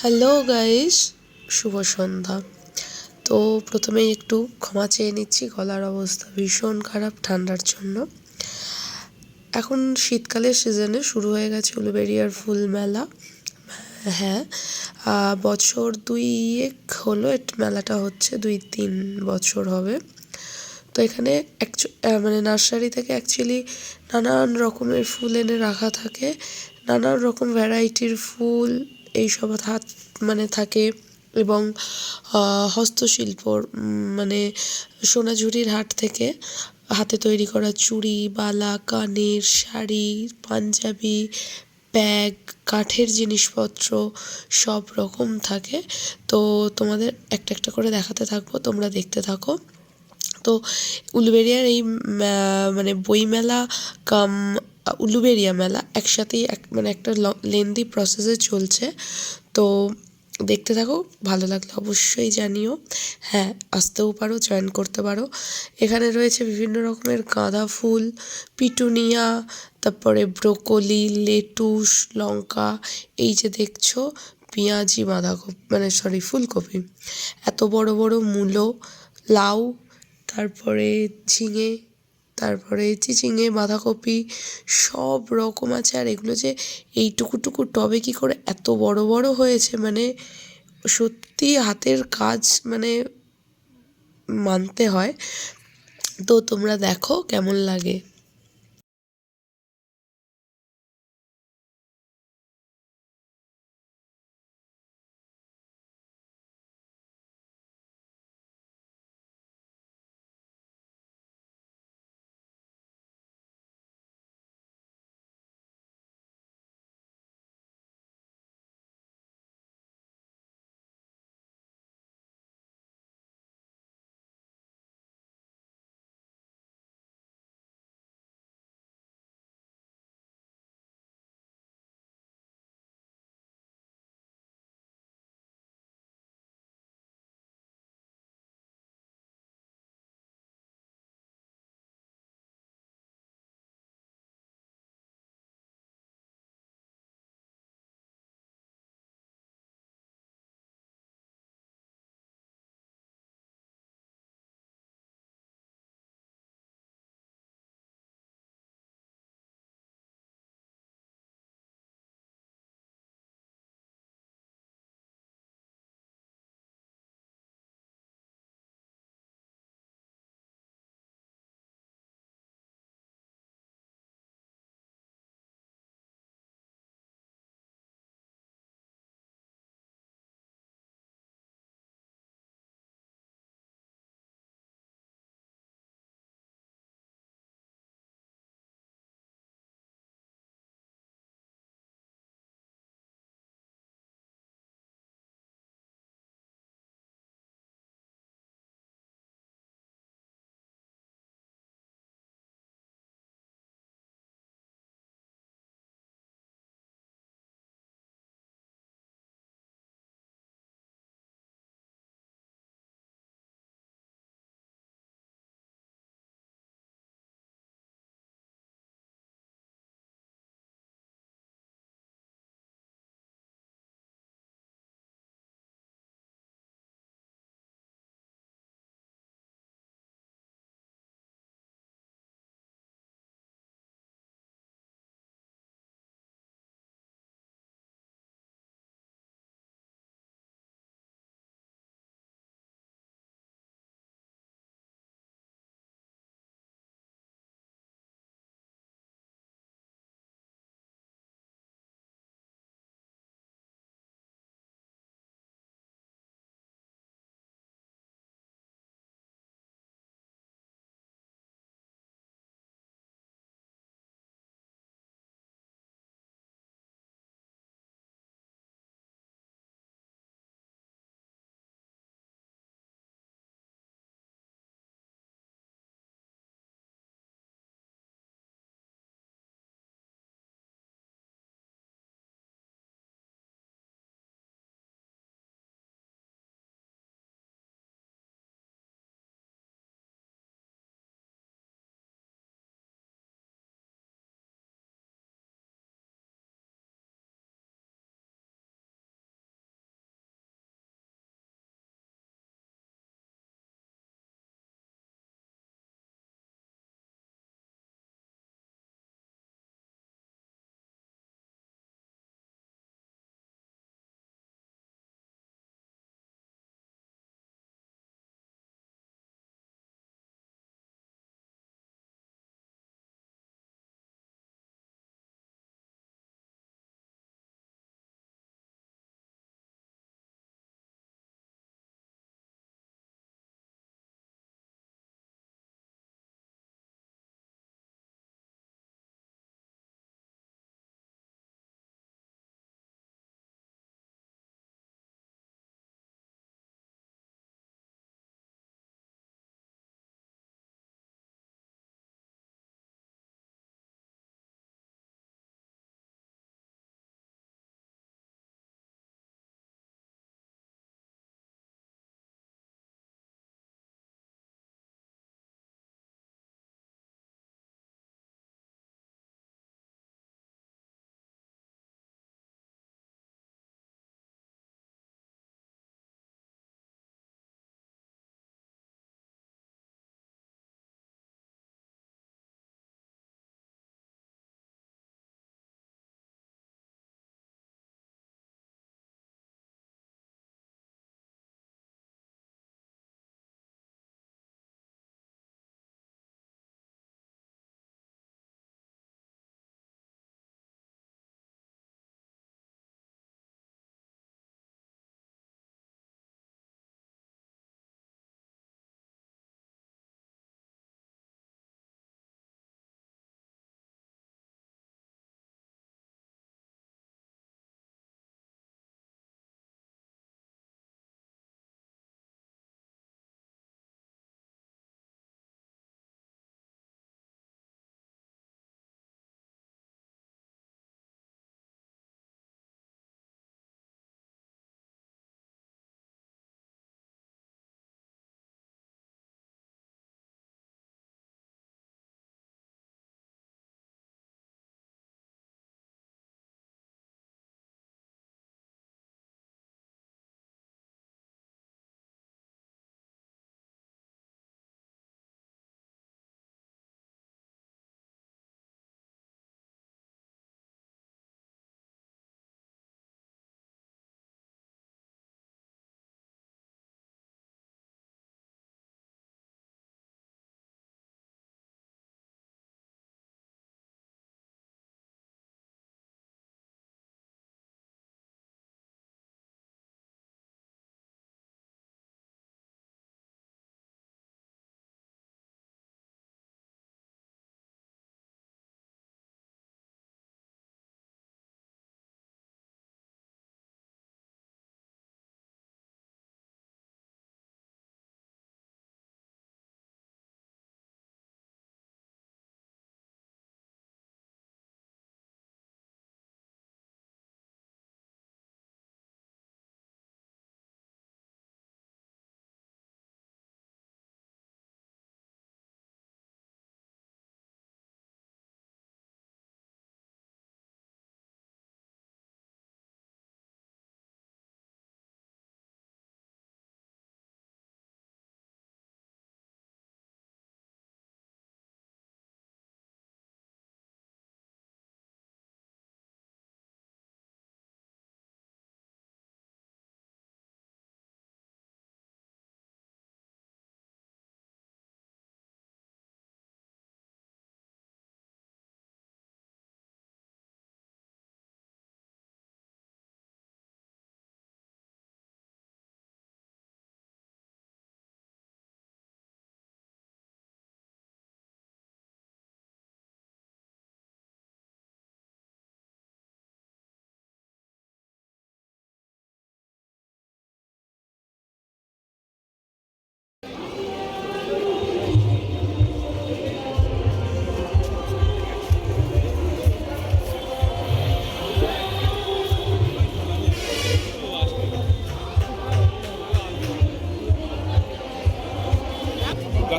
Hello guys শুভ সন্ধ্যা। তো প্রথমেই একটু ক্ষমা চেয়ে নিচ্ছি, গলার অবস্থা ভীষণ খারাপ ঠান্ডার জন্য। এখন শীতকালের সিজনে শুরু হয়ে গেছে উলুবেরিয়ার ফুল মেলা। হ্যাঁ বছর দুই এক হলো মেলাটা হচ্ছে, দুই তিন বছর হবে। তো এখানে মানে নার্সারি থেকে অ্যাকচুয়ালি নানান রকমের ফুল এনে রাখা থাকে, নানান রকম ভ্যারাইটির ফুল এইসব হাত মানে থাকে এবং হস্তশিল্পর মানে সোনাঝুরির হাট থেকে হাতে তৈরি করা চুড়ি, বালা, কানের, শাড়ি, পাঞ্জাবি, ব্যাগ, কাঠের জিনিসপত্র সব রকম থাকে। তো তোমাদের একটা একটা করে দেখাতে থাকব, তোমরা দেখতে থাকো। তো উলুবেরিয়ার এই মানে বইমেলা কাম উলুবেরিয়া মেলা একসাথেই এক মানে একটা লেন্দি প্রসেসে চলছে। তো দেখতে থাকো, ভালো লাগলে অবশ্যই জানিও। হ্যাঁ আসতেও পারো জয়েন করতে পারো। এখানে রয়েছে বিভিন্ন রকমের গাঁদা ফুল, পিটুনিয়া, তারপরে ব্রোকলি, লেটুস, লঙ্কা, এই যে দেখছ, পেঁয়াজি, বাঁধাকপি মানে সরি ফুলকপি। এত বড় বড় মূলো, লাউ, তারপরে ঝিঙে তারপরে চিচিঙে, বাঁধাকপি, সব রকম আছে। আর এগুলো যে এইটুকুটুকু টবে কী করে এত বড় বড় হয়েছে মানে সত্যি হাতের কাজ মানে মানতে হয়। তো তোমরা দেখো কেমন লাগে।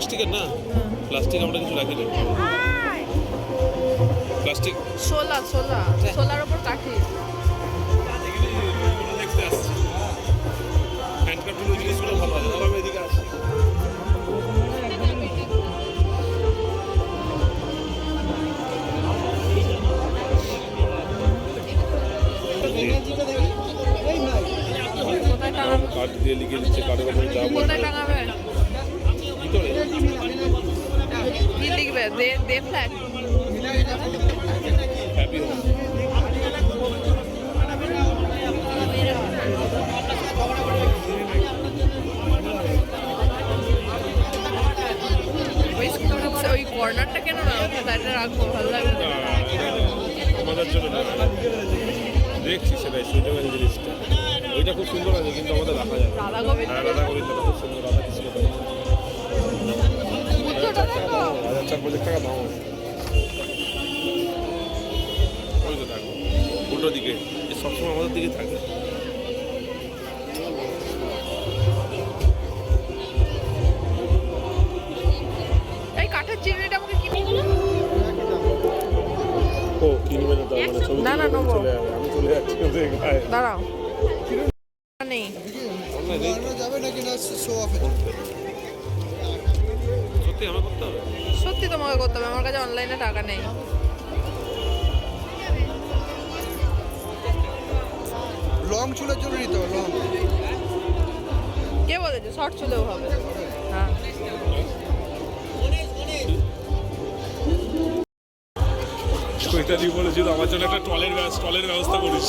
প্লাস্টিকের না? প্লাস্টিক আমরা কিছু রাখি না। প্লাস্টিক? সোলা সোলা সোলার ওপর কাঠি। দেখতে আসছি হ্যান্ডক্রাফটের জিনিসগুলো ভালো আছে তাহলে আমি এদিকে আসছি কোথায় টাঙাবে কার্ড দিয়ে লিখে দিচ্ছে কার্ডের উপরে যা বলবে। দে দে ফ্ল্যাট ওই কর্নারটা কেন না রাখব ভালো আমাদের জন্য না দেখছি সেটাই সুযোগ আছে জিনিসটা ওইটা খুব সুন্দর আছে কিন্তু আমাদের রাখা যাবে রাধা গোবিন্দ। চার পাঁচ টাকা দাম আছে। ওই তো দেখো উল্টো দিকে এ সবসময় আমাদের দিকে থাকে। ও কিনবে না তার মানে ছবি না, না, নেব। আমি চলে যাচ্ছি ওদের গায়ে। দাঁড়াও। নেই? যাবে নাকি না শো অফে সত্যি আমার করতে হবে? সত্যি তোমাকে করতে হবে আমার কাছে অনলাইনে টাকা নেই। লং চুলের জন্য নিতে হবে লং কে বলেছে? শর্ট চুলেও হবে। হ্যাঁ। বলেছিল আমার জন্য একটা টলের স্টলের ব্যবস্থা করিস।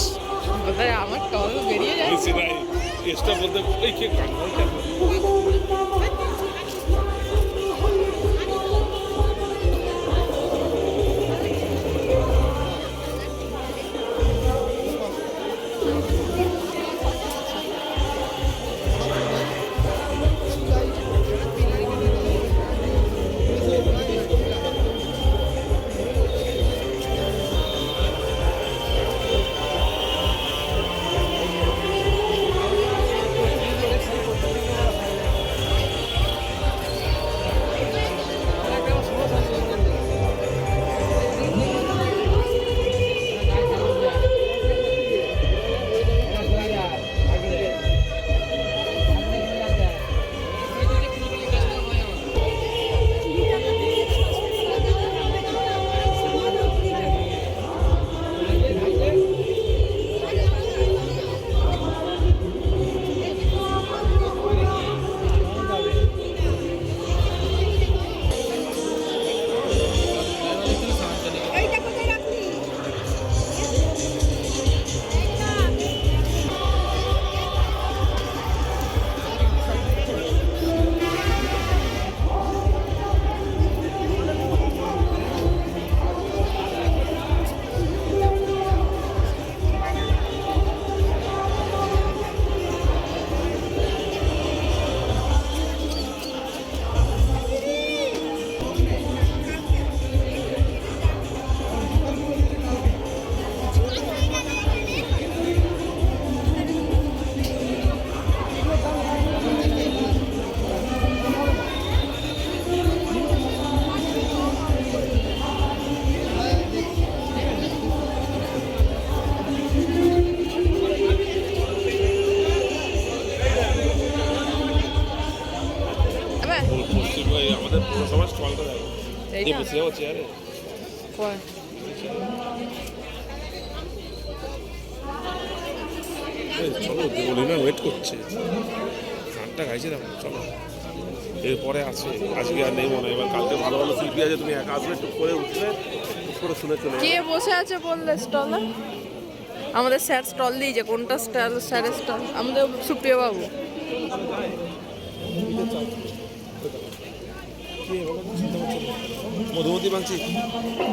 আমার টল বেরিয়ে যায়। আমি সেটাই এক্সট্রা বলতে এই কে কেন? চলো দেবলিনা ওয়েট করছে গাইছে দেখো চলো এরপরে আছে আজকে আর নেই মনে এবার কালকে ভালো ভালো শিল্পী আছে তুমি একা আসবে টুক করে উঠলে টুক করে শুনে চলে কে বসে আছে বললে স্টলে আমাদের স্যার স্টল দিয়েছে কোনটা স্টল স্যারের স্টল আমাদের সুপ্রিয় বাবু মধুমতি মাংসি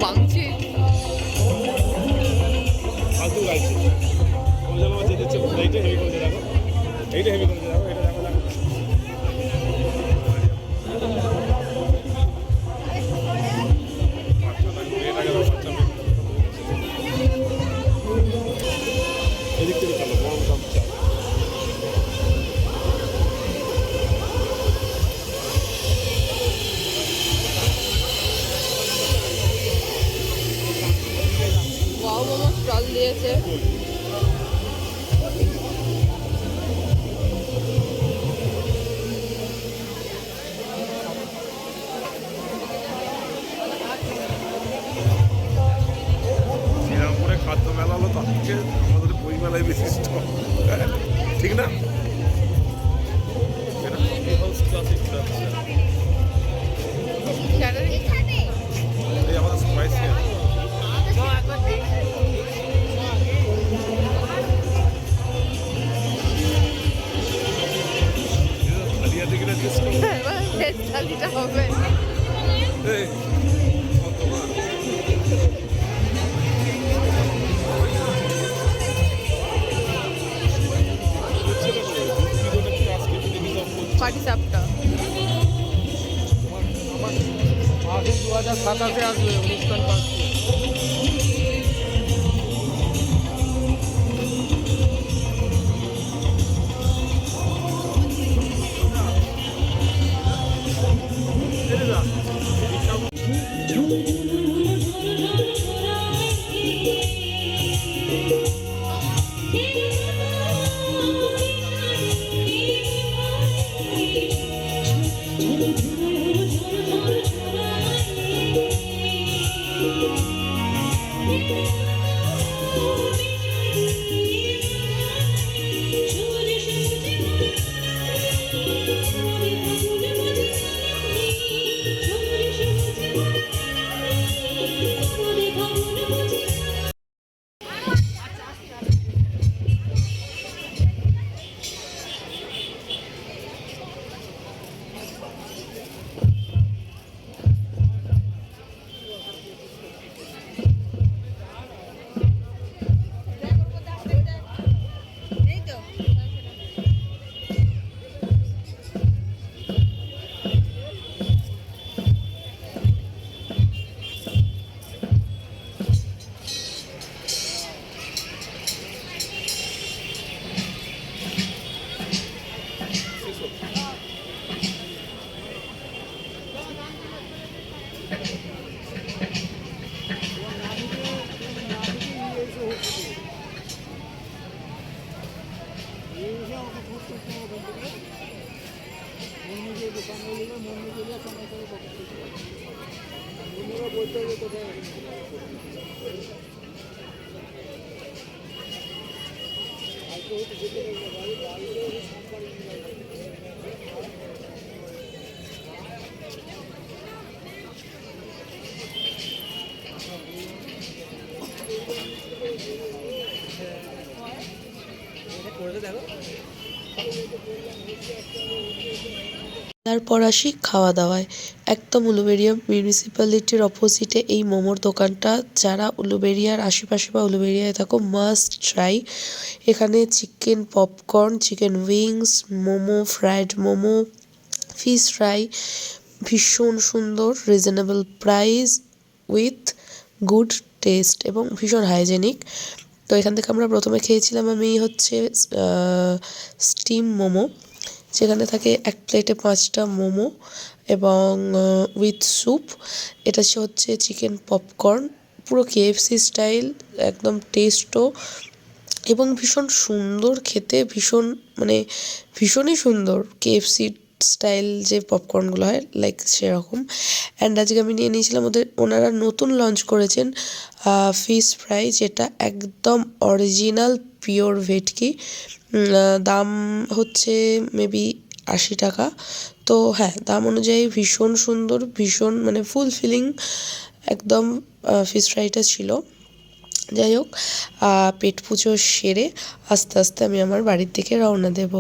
বাংছি ফালতু গাইছে। যেতে। এইটা হেভি করে দেখো। এইটা হেভি করে দেখো। এটা দিয়েছে Yeah. তারপর আসি খাওয়া দাওয়ায় একদম উলুবেরিয়া মিউনিসিপ্যালিটির অপোজিটে এই মোমোর দোকানটা। যারা উলুবেরিয়ার আশেপাশে বা উলুবেরিয়ায় থাকো মাস্ট ট্রাই এখানে chicken popcorn chicken wings momo fried momo fish fry ভীষণ সুন্দর reasonable price with good taste এবং ভীষণ হাইজেনিক তো এখান থেকে আমরা প্রথমে খেয়েছিলাম আমি হচ্ছে স্টিম মোমো, যেখানে থাকে এক প্লেটে পাঁচটা মোমো এবং উইথ স্যুপ এটা হচ্ছে চিকেন পপকর্ন পুরো কেএফসি স্টাইল একদম টেস্টও এবং ভীষণ সুন্দর খেতে, ভীষণ মানে ভীষণই সুন্দর কেএফসি স্টাইল যে পপকর্নগুলো হয় লাইক সেরকম। অ্যান্ড আজকে আমি নিয়ে নিয়েছিলাম ওদের, ওনারা নতুন লঞ্চ করেছেন ফিশ ফ্রাই যেটা একদম অরিজিনাল পিওর ভেটকি। দাম হচ্ছে মেবি আশি টাকা। তো হ্যাঁ দাম অনুযায়ী ভীষণ সুন্দর, ভীষণ মানে ফুল ফিলিং একদম ফিশ ফ্রাইটা ছিল। যাই হোক পেট পুজো সেরে আস্তে আস্তে আমি আমার বাড়ির দিকে রওনা দেব।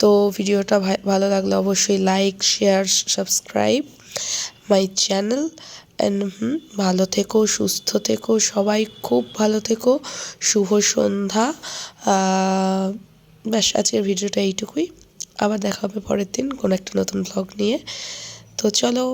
তো ভিডিওটা ভালো লাগলে অবশ্যই like share subscribe my channel and ভালো থেকো, সুস্থ থেকো, সবাই খুব ভালো থেকো, শুভ সন্ধ্যা। ব্যাস, আজকের ভিডিওটা এইটুকুই। আবার দেখা হবে পরের দিন কোনো একটা নতুন ব্লগ নিয়ে। তো চলো।